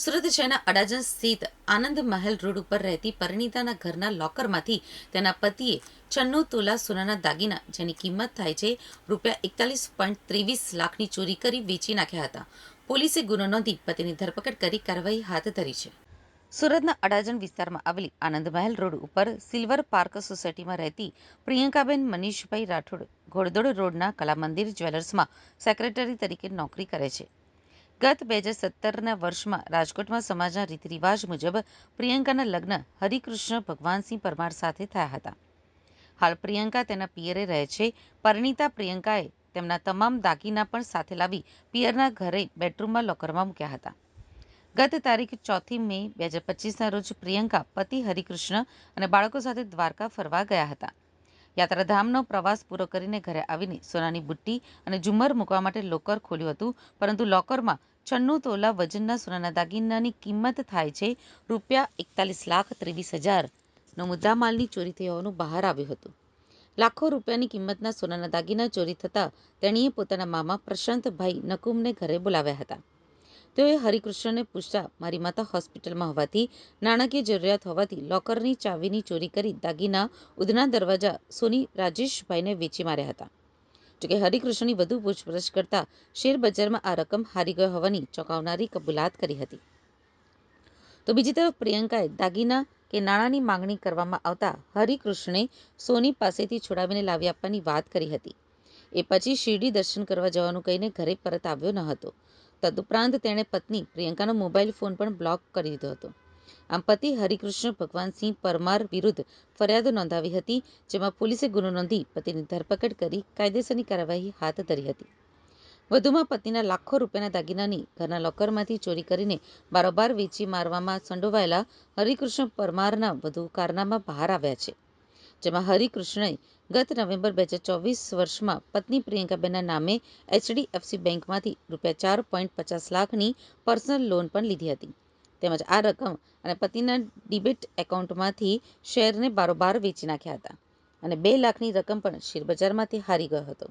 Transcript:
સુરત શહેરના અડાજણ સ્થિત આનંદ મહેલ રોડ ઉપર રહેતી પરિણીતાના ઘરના લોકરમાંથી તેના પતિએ છન્નું તોલા સોનાના દાગીના, જેની કિંમત થાય છે રૂપિયા એકતાલીસ પોઈન્ટ ત્રેવીસ લાખની ચોરી કરી વેચી નાખ્યા હતા. પોલીસે ગુનો નોંધી પતિની ધરપકડ કરી કાર્યવાહી હાથ ધરી છે. સુરતના અડાજણ વિસ્તારમાં આવેલી આનંદ મહેલ રોડ ઉપર સિલ્વર પાર્ક સોસાયટીમાં રહેતી પ્રિયંકાબેન મનીષભાઈ રાઠોડ ઘોડદોડ રોડના કલા મંદિર જ્વેલર્સમાં સેક્રેટરી તરીકે નોકરી કરે છે. ગત બે હજાર સત્તરના વર્ષમાં રાજકોટમાં સમાજના રીતરિવાજ મુજબ પ્રિયંકાના લગ્ન હરિકૃષ્ણ ભગવાનસિંહ પરમાર સાથે થયા હતા. હાલ પ્રિયંકા તેના પિયરે રહે છે. પરિણીતા પ્રિયંકાએ તેમના તમામ દાગીના પણ સાથે લાવી પિયરના ઘરે બેડરૂમમાં લોકરમાં મૂક્યા હતા. ગત તારીખ ચોથી મે બે હજાર પચીસના રોજ પ્રિયંકા પતિ હરિકૃષ્ણ અને બાળકો સાથે દ્વારકા ફરવા ગયા હતા. યાત્રાધામનો પ્રવાસ પૂરો કરીને ઘરે આવીને સોનાની બુટ્ટી અને ઝુમર મૂકવા માટે લોકર ખોલ્યું હતું, પરંતુ લોકરમાં છન્નું તોલા વજનના સોનાના દાગીનાની કિંમત થાય છે રૂપિયા એકતાલીસ લાખ ત્રેવીસ હજારનો મુદ્દામાલની ચોરી થઈ હોવાનું બહાર આવ્યું હતું. લાખો રૂપિયાની કિંમતના સોનાના દાગીના ચોરી થતાં તેણીએ પોતાના મામા પ્રશાંતભાઈ નકુમને ઘરે બોલાવ્યા હતા. તેઓએ હરિકૃષ્ણને પૂછતા, મારી માતા હોસ્પિટલમાં હોવાથી, નાણાકીય જરૂરિયાત હોવાથી લોકરની ચાવીની ચોરી કરી દાગીના, ઉધના દરવાજા સોની રાજેશભાઈને વેચી માર્યા હતા. જોકે હરિકૃષ્ણની વધુ પૂછપરછ કરતા શેર બજારમાં આ રકમ હારી ગયો હોવાની ચોંકાવનારી કબૂલાત કરી હતી. તો બીજી તરફ પ્રિયંકાએ દાગીના કે નાણાંની માંગણી કરવામાં આવતા હરિકૃષ્ણે સોની પાસેથી છોડાવીને લાવી આપવાની વાત કરી હતી. એ પછી શિરડી દર્શન કરવા જવાનું કહીને ઘરે પરત આવ્યો ન હતો. તદુપરાંત તેણે પત્ની પ્રિયંકાનો મોબાઈલ ફોન પણ બ્લોક કરી દીધો હતો. આમ પતિ હરિકૃષ્ણ ભગવાનસિંહ પરમાર વિરુદ્ધ ફરિયાદ નોંધાવી હતી, જેમાં પોલીસે ગુનો નોંધી પતિની ધરપકડ કરી કાયદેસરની કાર્યવાહી હાથ ધરી હતી. વધુમાં પતિના લાખો રૂપિયાના દાગીનાની ઘરના લોકરમાંથી ચોરી કરીને બારોબાર વેચી મારવામાં સંડોવાયેલા હરિકૃષ્ણ પરમારના વધુ કારનામા બહાર આવ્યા છે, જેમાં હરિકૃષ્ણએ ગત નવેમ્બર બે હજાર ચોવીસ વર્ષમાં પત્ની પ્રિયંકાબેનના નામે એચડીએફસી બેંકમાંથી રૂપિયા ચાર પોઈન્ટ પચાસ લાખની પર્સનલ લોન પણ લીધી હતી. તેમજ આ રકમ અને પતિના ડિબેટ એકાઉન્ટમાંથી શેરને બારોબાર વેચી નાખ્યા હતા અને બે લાખની રકમ પણ શેરબજારમાંથી હારી ગયો હતો.